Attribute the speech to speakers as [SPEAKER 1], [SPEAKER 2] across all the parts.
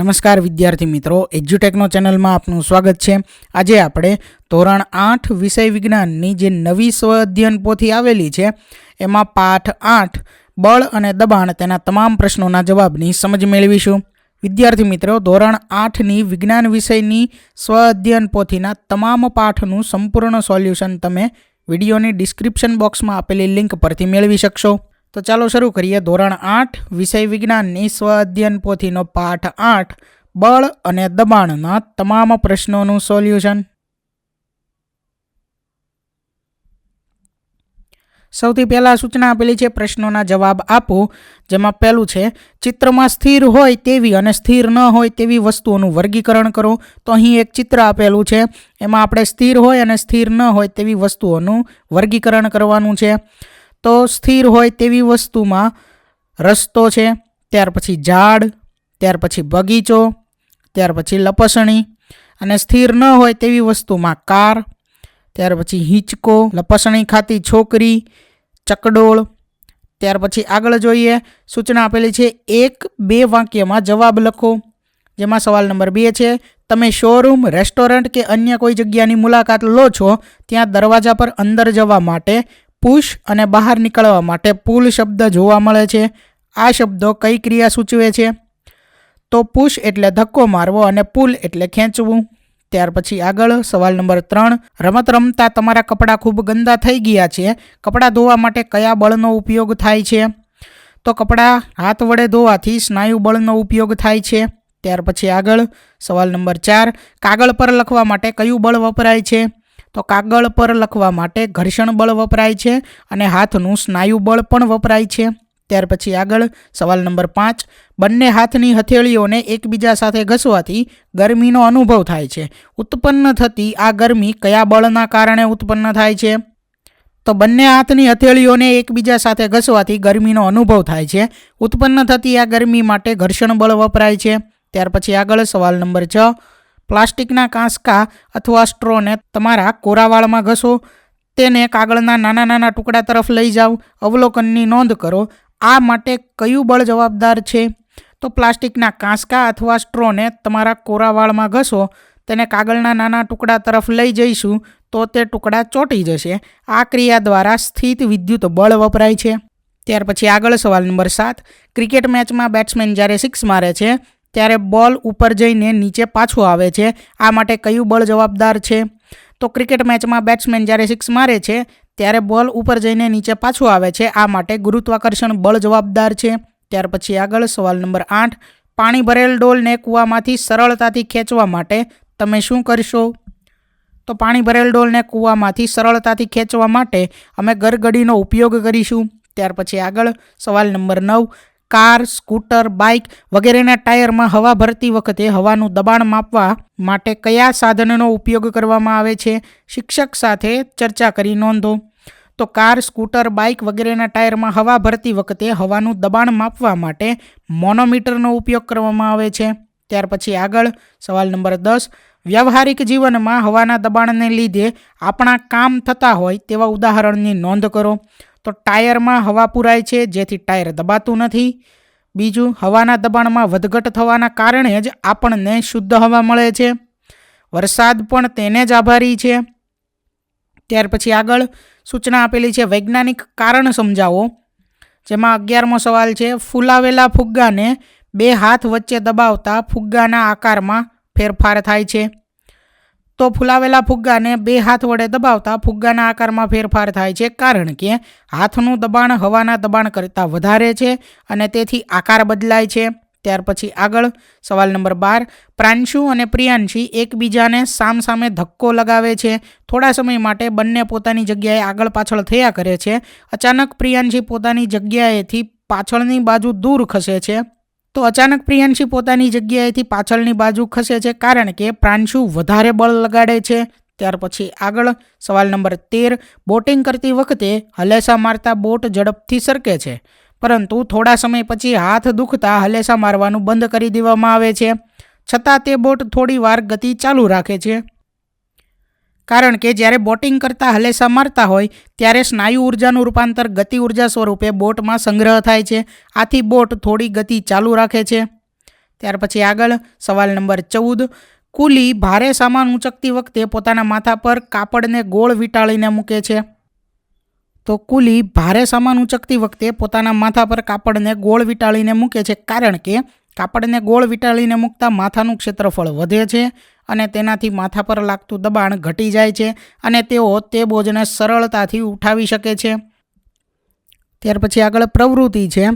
[SPEAKER 1] નમસ્કાર વિદ્યાર્થી મિત્રો એજ્યુટેકનો ચેનલમાં આપનું સ્વાગત છે. આજે આપણે ધોરણ આઠ વિષય વિજ્ઞાનની જે નવી સ્વ અધ્યયન પોથી આવેલી છે, એમાં પાઠ આઠ, બળ અને દબાણ તેના તમામ પ્રશ્નોના જવાબની સમજ મેળવીશું. વિદ્યાર્થી મિત્રો, ધોરણ આઠની વિજ્ઞાન વિષયની સ્વ અધ્યયન પોથીના તમામ પાઠનું સંપૂર્ણ સોલ્યુશન તમે વિડીયોની ડિસ્ક્રિપ્શન બોક્સમાં આપેલી લિંક પરથી મેળવી શકશો. તો ચાલો શરૂ કરીએ. ધોરણ આઠ, વિષય વિજ્ઞાનની સ્વ અધ્યયન પોથીનો પાઠ આઠ, બળ અને દબાણના તમામ પ્રશ્નોનું સોલ્યુશન. સૌથી પહેલાં સૂચના આપેલી છે, પ્રશ્નોના જવાબ આપો, જેમાં પહેલું છે, ચિત્રમાં સ્થિર હોય તેવી અને સ્થિર ન હોય તેવી વસ્તુઓનું વર્ગીકરણ કરો. તો અહીં એક ચિત્ર આપેલું છે, એમાં આપણે સ્થિર હોય અને સ્થિર ન હોય તેવી વસ્તુઓનું વર્ગીકરણ કરવાનું છે. તો સ્થિર હોય તેવી વસ્તુમાં રસ્તો છે, ત્યાર પછી ઝાડ, ત્યાર પછી બગીચો, ત્યાર પછી લપસણી અને સ્થિર ન હોય તેવી વસ્તુમાં કાર, ત્યાર પછી હિંચકો, લપસણી ખાતી છોકરી, ચકડોળ. ત્યાર પછી આગળ જોઈએ, સૂચના આપેલી છે, એક બે વાક્યમાં જવાબ લખો. જેમાં સવાલ નંબર બે છે, તમે શોરૂમ, રેસ્ટોરન્ટ કે અન્ય કોઈ જગ્યાની મુલાકાત લો છો, ત્યાં દરવાજા પર અંદર જવા માટે પુશ અને બહાર નીકળવા માટે પુલ શબ્દ જોવા મળે છે. આ શબ્દો કઈ ક્રિયા સૂચવે છે? તો પુશ એટલે ધક્કો મારવો અને પુલ એટલે ખેંચવું. ત્યાર પછી આગળ સવાલ નંબર ત્રણ. રમત રમતા તમારા કપડાં ખૂબ ગંદા થઈ ગયા છે. કપડાં ધોવા માટે કયા બળનો ઉપયોગ થાય છે? તો કપડાં હાથ વડે ધોવાથી સ્નાયુ બળનો ઉપયોગ થાય છે. ત્યાર પછી આગળ સવાલ નંબર ચાર. કાગળ પર લખવા માટે કયું બળ વપરાય છે? તો કાગળ પર લખવા માટે ઘર્ષણ બળ વપરાય છે અને હાથનું સ્નાયુ બળ પણ વપરાય છે. ત્યાર પછી આગળ સવાલ નંબર પાંચ. બંને હાથની હથેળીઓને એકબીજા સાથે ઘસવાથી ગરમીનો અનુભવ થાય છે. ઉત્પન્ન થતી આ ગરમી કયા બળના કારણે ઉત્પન્ન થાય છે? તો બંને હાથની હથેળીઓને એકબીજા સાથે ઘસવાથી ગરમીનો અનુભવ થાય છે. ઉત્પન્ન થતી આ ગરમી માટે ઘર્ષણ બળ વપરાય છે. ત્યાર પછી આગળ સવાલ નંબર છ. પ્લાસ્ટિકના કાંસકા અથવા સ્ટ્રોને તમારા કોરાવાળમાં ઘસો, તેને કાગળના નાના નાના ટુકડા તરફ લઈ જાઓ, અવલોકનની નોંધ કરો. આ માટે કયું બળ જવાબદાર છે? તો પ્લાસ્ટિકના કાંસકા અથવા સ્ટ્રોને તમારા કોરાવાળમાં ઘસો, તેને કાગળના નાના ટુકડા તરફ લઈ જઈશું, તો તે ટુકડા ચોંટી જશે. આ ક્રિયા દ્વારા સ્થિત વિદ્યુત બળ વપરાય છે. ત્યાર પછી આગળ સવાલ નંબર સાત. ક્રિકેટ મેચમાં બેટ્સમેન જ્યારે સિક્સ મારે છે ત્યારે બોલ ઉપર જઈને નીચે પાછું આવે છે. આ માટે કયું બળ જવાબદાર છે? તો ક્રિકેટ મેચમાં બેટ્સમેન જ્યારે સિક્સ મારે છે, ત્યારે બોલ ઉપર જઈને નીચે પાછું આવે છે. આ માટે ગુરુત્વાકર્ષણ બળ જવાબદાર છે. ત્યાર પછી આગળ સવાલ નંબર આઠ. પાણી ભરેલ ડોલને કૂવામાંથી સરળતાથી ખેંચવા માટે તમે શું કરશો? તો પાણી ભરેલ ડોલને કૂવામાંથી સરળતાથી ખેંચવા માટે અમે ગરગડીનો ઉપયોગ કરીશું. ત્યાર પછી આગળ સવાલ નંબર નવ. કાર, સ્કૂટર, બાઇક વગેરેના ટાયરમાં હવા ભરતી વખતે હવાનું દબાણ માપવા માટે કયા સાધનનો ઉપયોગ કરવામાં આવે છે? શિક્ષક સાથે ચર્ચા કરી નોંધો. તો કાર, સ્કૂટર, બાઇક વગેરેના ટાયરમાં હવા ભરતી વખતે હવાનું દબાણ માપવા માટે મોનોમીટરનો ઉપયોગ કરવામાં આવે છે. ત્યાર પછી આગળ સવાલ નંબર દસ. વ્યવહારિક જીવનમાં હવાના દબાણને લીધે આપણા કામ થતા હોય તેવા ઉદાહરણની નોંધ કરો. તો ટાયરમાં હવા પુરાય છે, જેથી ટાયર દબાતું નથી. બીજું, હવાના દબાણમાં વધઘટ થવાના કારણે જ આપણને શુદ્ધ હવા મળે છે. વરસાદ પણ તેને જ આભારી છે. ત્યાર પછી આગળ સૂચના આપેલી છે, વૈજ્ઞાનિક કારણ સમજાવો, જેમાં અગિયારમો સવાલ છે, ફૂલાવેલા ફુગ્ગાને બે હાથ વચ્ચે દબાવતા ફુગ્ગાના આકારમાં ફેરફાર થાય છે. તો ફૂલાવેલા ફુગ્ગાને બે હાથ વડે દબાવતા ફુગ્ગાના આકારમાં ફેરફાર થાય છે કારણ કે હાથનું દબાણ હવાના દબાણ કરતાં વધારે છે અને તેથી આકાર બદલાય છે. ત્યાર પછી આગળ સવાલ નંબર બાર, પ્રાંશુ અને પ્રિયાંશી એકબીજાને સામસામે ધક્કો લગાવે છે. થોડા સમય માટે બંને પોતાની જગ્યાએ આગળ પાછળ થયા કરે છે. અચાનક પ્રિયાંશી પોતાની જગ્યાએથી પાછળની બાજુ દૂર ખસે છે. તો અચાનક પ્રિયાંશી પોતાની જગ્યાએથી પાછળની બાજુ ખસે છે કારણ કે પ્રાંશુ વધારે બળ લગાડે છે. ત્યાર પછી આગળ સવાલ નંબર તેર, બોટિંગ કરતી વખતે હલેસા મારતા બોટ ઝડપથી સરકે છે, પરંતુ થોડા સમય પછી હાથ દુખતા હલેસા મારવાનું બંધ કરી દેવામાં આવે છે. છતાં તે બોટ થોડી વાર ગતિ ચાલુ રાખે છે. કારણ કે જ્યારે બોટિંગ કરતાં હલેસા મારતા હોય, ત્યારે સ્નાયુ ઉર્જાનું રૂપાંતર ગતિ ઊર્જા સ્વરૂપે બોટમાં સંગ્રહ થાય છે. આથી બોટ થોડી ગતિ ચાલુ રાખે છે. ત્યાર પછી આગળ સવાલ નંબર ચૌદ. કુલી ભારે સામાન ઉંચકતી વખતે પોતાના માથા પર કાપડને ગોળ વીંટાળીને મૂકે છે. તો કુલી ભારે સામાન ઉંચકતી વખતે પોતાના માથા પર કાપડને ગોળ વીંટાળીને મૂકે છે. કારણ કે કાપડને ગોળ વીંટાળીને મૂકતા માથાનું ક્ષેત્રફળ વધે છે. અને તેનાથી માથા પર લાગતું દબાણ ઘટી જાય છે અને તેઓ તે બોજને સરળતાથી ઉઠાવી શકે છે. ત્યાર પછી આગળ પ્રવૃત્તિ છે.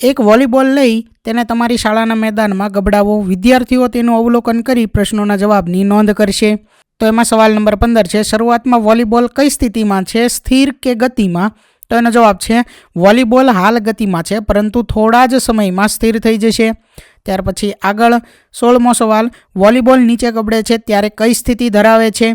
[SPEAKER 1] એક વોલીબોલ લઈ તેને તમારી શાળાના મેદાનમાં ગબડાવો વિદ્યાર્થીઓ તેનું અવલોકન કરી પ્રશ્નોના જવાબની નોંધ કરશે. તો એમાં સવાલ નંબર પંદર છે. શરૂઆતમાં વોલીબોલ કઈ સ્થિતિમાં છે? સ્થિર કે ગતિમાં? તો એનો જવાબ છે, વોલીબોલ હાલ ગતિમાં છે, પરંતુ થોડા જ સમયમાં સ્થિર થઈ જશે. ત્યાર પછી આગળ સોળમો સવાલ, વોલીબોલ નીચે ગબડે છે ત્યારે કઈ સ્થિતિ ધરાવે છે?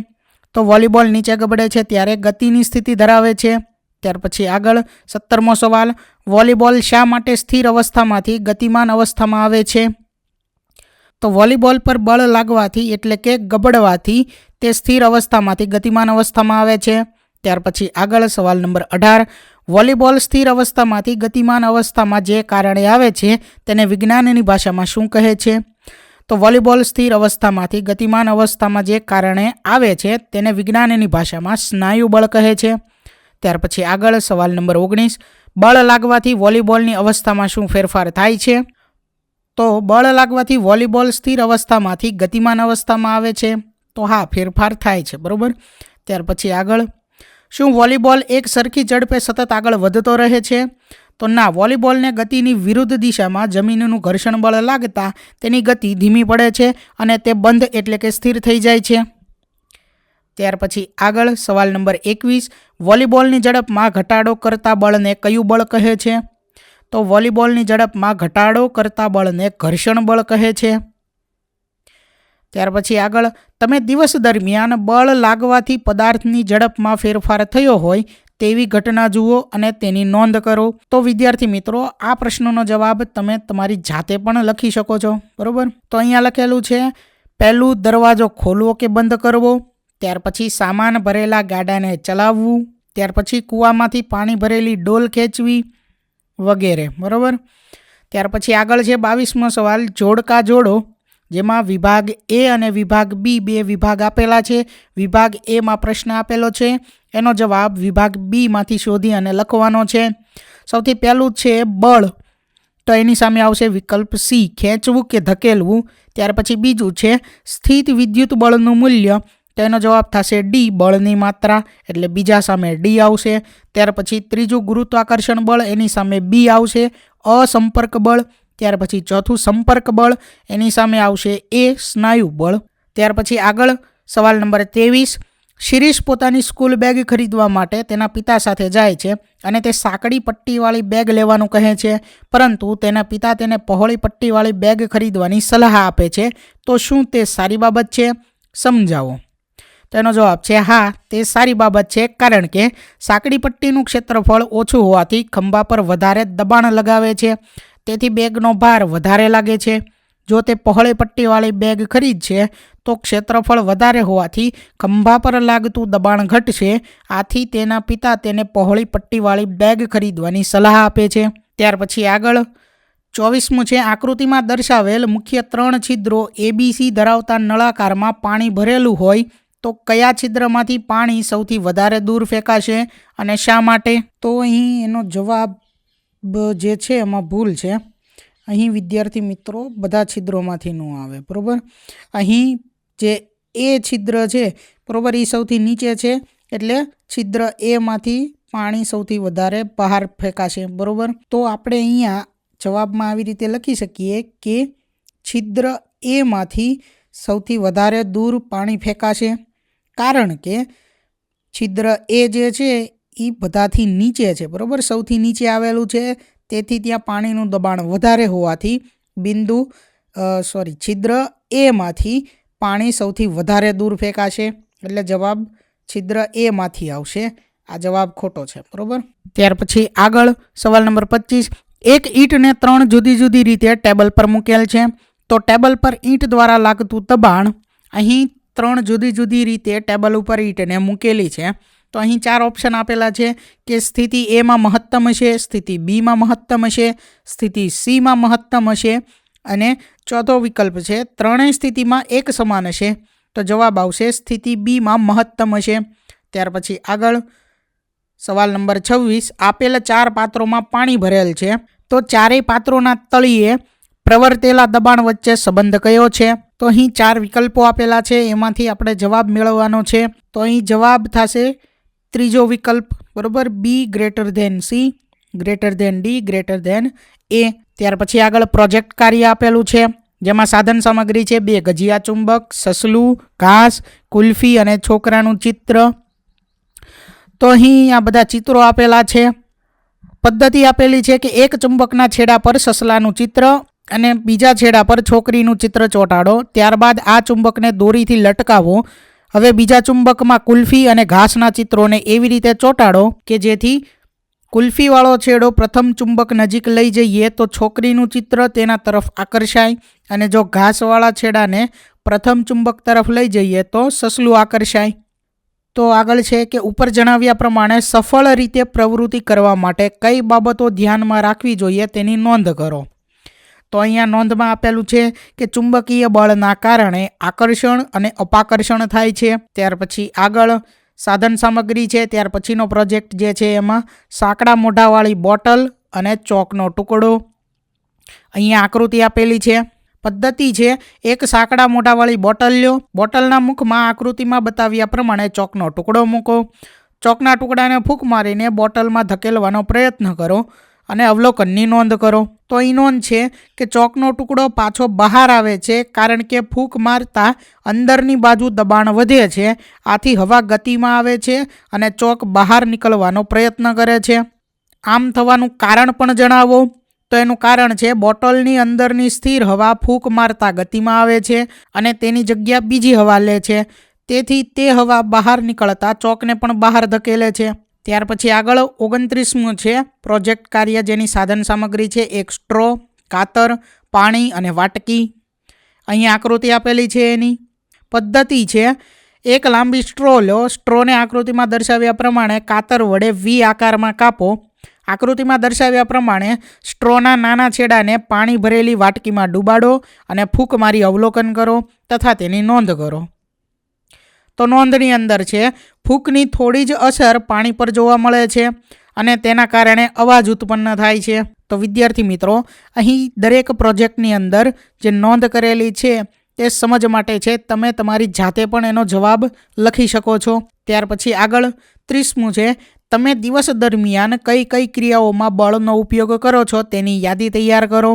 [SPEAKER 1] તો વોલીબોલ નીચે ગબડે છે ત્યારે ગતિની સ્થિતિ ધરાવે છે. ત્યાર પછી આગળ સત્તરમો સવાલ, વોલીબોલ શા માટે સ્થિર અવસ્થામાંથી ગતિમાન અવસ્થામાં આવે છે? તો વોલીબોલ પર બળ લાગવાથી એટલે કે ગબડવાથી તે સ્થિર અવસ્થામાંથી ગતિમાન અવસ્થામાં આવે છે. ત્યાર પછી આગળ સવાલ નંબર અઢાર, વોલીબોલ સ્થિર અવસ્થામાંથી ગતિમાન અવસ્થામાં જે કારણે આવે છે તેને વિજ્ઞાનની ભાષામાં શું કહે છે? તો વોલીબોલ સ્થિર અવસ્થામાંથી ગતિમાન અવસ્થામાં જે કારણે આવે છે તેને વિજ્ઞાનની ભાષામાં સ્નાયુ બળ કહે છે. ત્યાર પછી આગળ સવાલ નંબર ઓગણીસ, બળ લાગવાથી વોલીબોલની અવસ્થામાં શું ફેરફાર થાય છે? તો બળ લાગવાથી વોલીબોલ સ્થિર અવસ્થામાંથી ગતિમાન અવસ્થામાં આવે છે. તો હા, ફેરફાર થાય છે, બરાબર? ત્યાર પછી આગળ શું વોલીબોલ એક સરખી ઝડપે સતત આગળ વધતો રહે છે? તો ના, વોલીબોલને ગતિની વિરુદ્ધ દિશામાં જમીનનું ઘર્ષણ બળ લાગતા તેની ગતિ ધીમી પડે છે અને તે બંધ એટલે કે સ્થિર થઈ જાય છે. ત્યાર પછી આગળ સવાલ નંબર એકવીસ, વોલીબોલની ઝડપમાં ઘટાડો કરતા બળને કયું બળ કહે છે? તો વોલીબોલની ઝડપમાં ઘટાડો કરતા બળને ઘર્ષણ બળ કહે છે. ત્યાર પછી આગળ, તમે દિવસ દરમિયાન બળ લાગવાથી પદાર્થની ઝડપમાં ફેરફાર થયો હોય તેવી ઘટના જુઓ અને તેની નોંધ કરો. તો વિદ્યાર્થી મિત્રો, આ પ્રશ્નનો જવાબ તમે તમારી જાતે પણ લખી શકો છો, બરાબર? તો અહીંયા લખેલું છે, પહેલું દરવાજો ખોલવો કે બંધ કરવો? ત્યાર પછી, સામાન ભરેલા ગાડાને ચલાવવું? ત્યાર પછી, કૂવામાંથી પાણી ભરેલી ડોલ ખેંચવી? વગેરે, બરાબર? ત્યાર પછી આગળ છે, બાવીસમો સવાલ, જોડકા જોડો? જેમાં વિભાગ એ અને વિભાગ બી બે વિભાગ આપેલા છે. વિભાગ એમાં પ્રશ્ન આપેલો છે. એનો જવાબ વિભાગ બીમાંથી શોધી અને લખવાનો છે. સૌથી પહેલું છે બળ. તો એની સામે આવશે વિકલ્પ સી ખેંચવું કે ધકેલવું? ત્યાર પછી બીજું છે સ્થિત વિદ્યુત બળનું મૂલ્ય. તો એનો જવાબ થશે ડી બળની માત્રા. એટલે બીજા સામે ડી આવશે. ત્યાર પછી ત્રીજું ગુરુત્વાકર્ષણ બળ, એની સામે બી આવશે. અસંપર્ક બળ. ત્યાર પછી ચોથું સંપર્ક બળ, એની સામે આવશે એ સ્નાયુ બળ. ત્યાર પછી આગળ સવાલ નંબર ત્રેવીસ, શિરીષ પોતાની સ્કૂલ બેગ ખરીદવા માટે તેના પિતા સાથે જાય છે અને તે સાંકડી પટ્ટીવાળી બેગ લેવાનું કહે છે, પરંતુ તેના પિતા તેને પહોળી પટ્ટીવાળી બેગ ખરીદવાની સલાહ આપે છે. તો શું તે સારી બાબત છે? સમજાવો. તેનો જવાબ છે, હા, તે સારી બાબત છે, કારણ કે સાંકડી પટ્ટીનું ક્ષેત્રફળ ઓછું હોવાથી ખંભા પર વધારે દબાણ લગાવે છે. તેથી બેગનો ભાર વધારે લાગે છે. જો તે પહોળી પટ્ટીવાળી બેગ ખરીદશે તો ક્ષેત્રફળ વધારે હોવાથી ખંભા પર લાગતું દબાણ ઘટશે. આથી તેના પિતા તેને પહોળી પટ્ટીવાળી બેગ ખરીદવાની સલાહ આપે છે. ત્યાર પછી આગળ. ચોવીસમું છે, આકૃતિમાં દર્શાવેલ મુખ્ય ત્રણ છિદ્રો એબીસી ધરાવતા નળાકારમાં પાણી ભરેલું હોય, તો કયા છિદ્રમાંથી પાણી સૌથી વધારે દૂર ફેંકાશે અને શા માટે? તો અહીં એનો જવાબ જે છે એમાં ભૂલ છે. અહીં વિદ્યાર્થી મિત્રો બધા છિદ્રોમાંથી ન આવે, બરાબર? અહીં જે એ છિદ્ર છે, બરાબર એ સૌથી નીચે છે, એટલે છિદ્ર એમાંથી પાણી સૌથી વધારે બહાર ફેંકાશે, બરાબર? તો આપણે અહીંયા જવાબમાં આવી રીતે લખી શકીએ કે છિદ્ર એમાંથી સૌથી વધારે દૂર પાણી ફેંકાશે. કારણ કે છિદ્ર એ જે છે એ બધાથી નીચે છે, બરાબર? સૌથી નીચે આવેલું છે, તેથી ત્યાં પાણીનું દબાણ વધારે હોવાથી બિંદુ સોરી, છિદ્ર એમાંથી પાણી સૌથી વધારે દૂર ફેંકાશે. એટલે જવાબ છિદ્ર એમાંથી આવશે. આ જવાબ ખોટો છે, બરાબર? ત્યાર પછી આગળ સવાલ નંબર પચીસ. એક ઈંટને ત્રણ જુદી જુદી રીતે ટેબલ પર મૂકેલ છે. તો ટેબલ પર ઈંટ દ્વારા લાગતું દબાણ અહીં ત્રણ જુદી જુદી રીતે ટેબલ ઉપર ઈંટને મૂકેલી છે. તો અહીં ચાર ઓપ્શન આપેલા છે કે સ્થિતિ એમાં મહત્તમ હશે, સ્થિતિ બીમાં મહત્તમ હશે, સ્થિતિ સીમાં મહત્તમ હશે અને ચોથો વિકલ્પ છે ત્રણેય સ્થિતિમાં એક સમાન હશે. તો જવાબ આવશે સ્થિતિ બીમાં મહત્તમ હશે. ત્યાર પછી આગળ સવાલ નંબર છવ્વીસ, આપેલા ચાર પાત્રોમાં પાણી ભરેલ છે. તો ચારેય પાત્રોના તળિયે પ્રવર્તેલા દબાણ વચ્ચે સંબંધ કયો છે? તો અહીં ચાર વિકલ્પો આપેલા છે, એમાંથી આપણે જવાબ મેળવવાનો છે. તો અહીં જવાબ થશે ત્રીજો વિકલ્પ, બરોબર? B greater than C greater than D greater than A ત્યાર પછી આગળ પ્રોજેક્ટ કાર્ય આપેલું છે, જેમાં સાધન સામગ્રી છે, બે, ગજિયા ચુંબક, સસલું, ઘાસ, કુલ્ફી અને છોકરાનું ચિત્ર. તો અહીં આ બધા ચિત્રો આપેલા છે. પદ્ધતિ આપેલી છે કે એક ચુંબકના છેડા પર સસલાનું ચિત્ર અને બીજા છેડા પર છોકરીનું ચિત્ર ચોંટાડો. ત્યારબાદ આ ચુંબકને દોરીથી લટકાવો. હવે બીજા ચુંબકમાં કુલ્ફી અને ઘાસના ચિત્રોને એવી રીતે ચોંટાડો કે જેથી કુલ્ફીવાળો છેડો પ્રથમ ચુંબક નજીક લઈ જઈએ તો છોકરીનું ચિત્ર તેના તરફ આકર્ષાય અને જો ઘાસવાળા છેડાને પ્રથમ ચુંબક તરફ લઈ જઈએ તો સસલું આકર્ષાય. તો આગળ છે કે ઉપર જણાવ્યા પ્રમાણે સફળ રીતે પ્રવૃત્તિ કરવા માટે કઈ બાબતો ધ્યાનમાં રાખવી જોઈએ તેની નોંધ કરો. તો અહીંયા નોંધમાં આપેલું છે કે ચુંબકીય બળના કારણે આકર્ષણ અને અપાકર્ષણ થાય છે. ત્યાર પછી આગળ સાધન સામગ્રી છે. ત્યાર પછીનો પ્રોજેક્ટ જે છે એમાં સાંકડા મોઢાવાળી બોટલ અને ચોકનો ટુકડો. અહીંયા આકૃતિ આપેલી છે. પદ્ધતિ છે એક સાંકડા મોઢાવાળી બોટલ લ્યો. બોટલના મુખમાં આકૃતિમાં બતાવ્યા પ્રમાણે ચોકનો ટુકડો મૂકો. ચોકના ટુકડાને ફૂંક મારીને બોટલમાં ધકેલવાનો પ્રયત્ન કરો. અને અવલોકનની નોંધ કરો. તો એ નોંધ છે કે ચોકનો ટુકડો પાછો બહાર આવે છે કારણ કે ફૂંક મારતા અંદરની બાજુ દબાણ વધે છે. આથી હવા ગતિમાં આવે છે અને ચોક બહાર નીકળવાનો પ્રયત્ન કરે છે. આમ થવાનું કારણ પણ જણાવો. તો એનું કારણ છે બોટલની અંદરની સ્થિર હવા ફૂંક મારતા ગતિમાં આવે છે અને તેની જગ્યા બીજી હવા લે છે. તેથી તે હવા બહાર નીકળતા ચોકને પણ બહાર ધકેલે છે. ત્યાર પછી આગળ ઓગણત્રીસમું છે, પ્રોજેક્ટ કાર્ય જેની સાધન સામગ્રી છે, એક સ્ટ્રો, કાતર, પાણી અને વાટકી. અહીં આકૃતિ આપેલી છે એની. પદ્ધતિ છે, એક લાંબી સ્ટ્રો લો, સ્ટ્રોને આકૃતિમાં દર્શાવ્યા પ્રમાણે કાતર વડે વી આકારમાં કાપો. આકૃતિમાં દર્શાવ્યા પ્રમાણે સ્ટ્રોના નાના છેડાને પાણી ભરેલી વાટકીમાં ડૂબાડો અને ફૂંક મારી અવલોકન કરો તથા તેની નોંધ કરો. તો નોંધની અંદર છે, ફૂંકની થોડી જ અસર પાણી પર જોવા મળે છે અને તેના કારણે અવાજ ઉત્પન્ન થાય છે. તો વિદ્યાર્થી મિત્રો, અહીં દરેક પ્રોજેક્ટની અંદર જે નોંધ કરેલી છે તે સમજ માટે છે, તમે તમારી જાતે પણ એનો જવાબ લખી શકો છો. ત્યાર પછી આગળ ત્રીસમું છે, તમે દિવસ દરમિયાન કઈ કઈ ક્રિયાઓમાં બળનો ઉપયોગ કરો છો તેની યાદી તૈયાર કરો.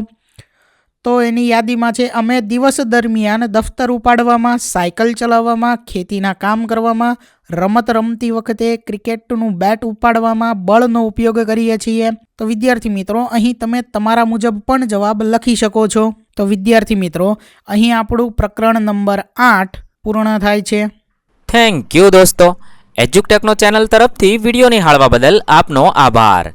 [SPEAKER 1] તો એની યાદીમાં છે, અમે દિવસ દરમિયાન દફતર ઉપાડવામાં, સાયકલ ચલાવવામાં, ખેતીના કામ કરવામાં, રમત રમતી વખતે ક્રિકેટનું બેટ ઉપાડવામાં, બળનો ઉપયોગ કરીએ છીએ. તો વિદ્યાર્થી મિત્રો, અહીં તમે તમારા મુજબ પણ જવાબ લખી શકો છો. તો વિદ્યાર્થી મિત્રો, અહીં આપણું પ્રકરણ નંબર આઠ પૂર્ણ થાય છે.
[SPEAKER 2] થેન્ક યુ દોસ્તો. એજ્યુકટેકનો ચેનલ તરફથી વીડિયો નિહાળવા બદલ આપનો આભાર.